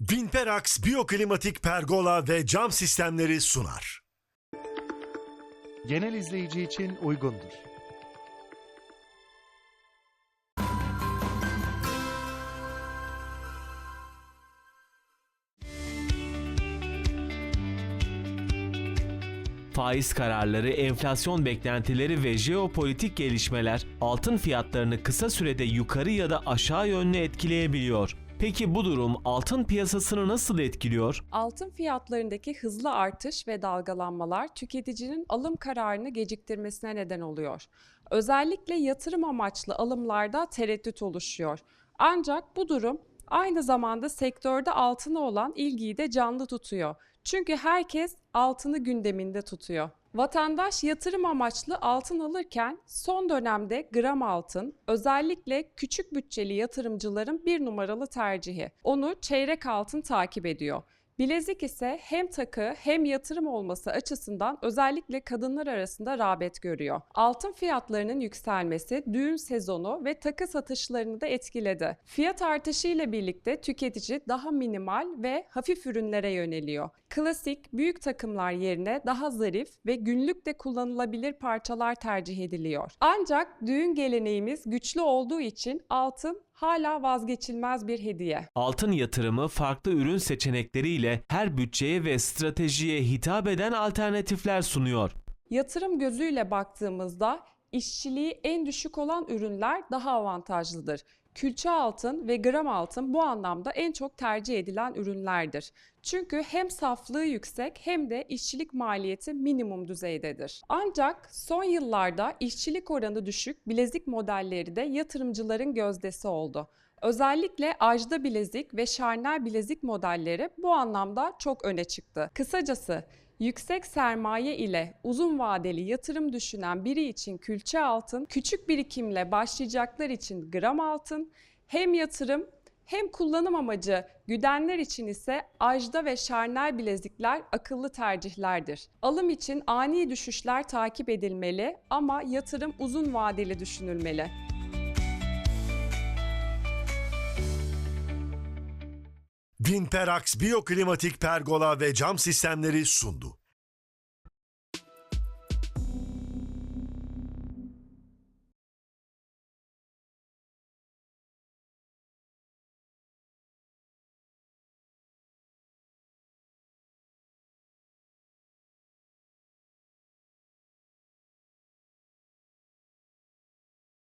Vinperax Biyoklimatik Pergola ve Cam Sistemleri sunar. genel izleyici için uygundur. Faiz kararları, enflasyon beklentileri ve jeopolitik gelişmeler altın fiyatlarını kısa sürede yukarı ya da aşağı yönlü etkileyebiliyor. Peki bu durum altın piyasasını nasıl etkiliyor? Altın fiyatlarındaki hızlı artış ve dalgalanmalar tüketicinin alım kararını geciktirmesine neden oluyor. Özellikle yatırım amaçlı alımlarda tereddüt oluşuyor. Ancak bu durum aynı zamanda sektörde altına olan ilgiyi de canlı tutuyor. Çünkü herkes altını gündeminde tutuyor. Vatandaş yatırım amaçlı altın alırken son dönemde gram altın özellikle küçük bütçeli yatırımcıların bir numaralı tercihi. Onu çeyrek altın takip ediyor. Bilezik ise hem takı hem yatırım olması açısından özellikle kadınlar arasında rağbet görüyor. Altın fiyatlarının yükselmesi düğün sezonu ve takı satışlarını da etkiledi. Fiyat artışı ile birlikte tüketici daha minimal ve hafif ürünlere yöneliyor. Klasik büyük takımlar yerine daha zarif ve günlük de kullanılabilir parçalar tercih ediliyor. Ancak düğün geleneğimiz güçlü olduğu için altın hala vazgeçilmez bir hediye. Altın yatırımı farklı ürün seçenekleriyle her bütçeye ve stratejiye hitap eden alternatifler sunuyor. Yatırım gözüyle baktığımızda işçiliği en düşük olan ürünler daha avantajlıdır. Külçe altın ve gram altın bu anlamda en çok tercih edilen ürünlerdir. Çünkü hem saflığı yüksek hem de işçilik maliyeti minimum düzeydedir. Ancak son yıllarda işçilik oranı düşük bilezik modelleri de yatırımcıların gözdesi oldu. Özellikle ajda bilezik ve şarnel bilezik modelleri bu anlamda çok öne çıktı. Kısacası yüksek sermaye ile uzun vadeli yatırım düşünen biri için külçe altın, küçük birikimle başlayacaklar için gram altın, hem yatırım hem kullanım amacı güdenler için ise ajda ve şarnel bilezikler akıllı tercihlerdir. Alım için ani düşüşler takip edilmeli ama yatırım uzun vadeli düşünülmeli. Vinperax Biyoklimatik Pergola ve Cam Sistemleri sundu.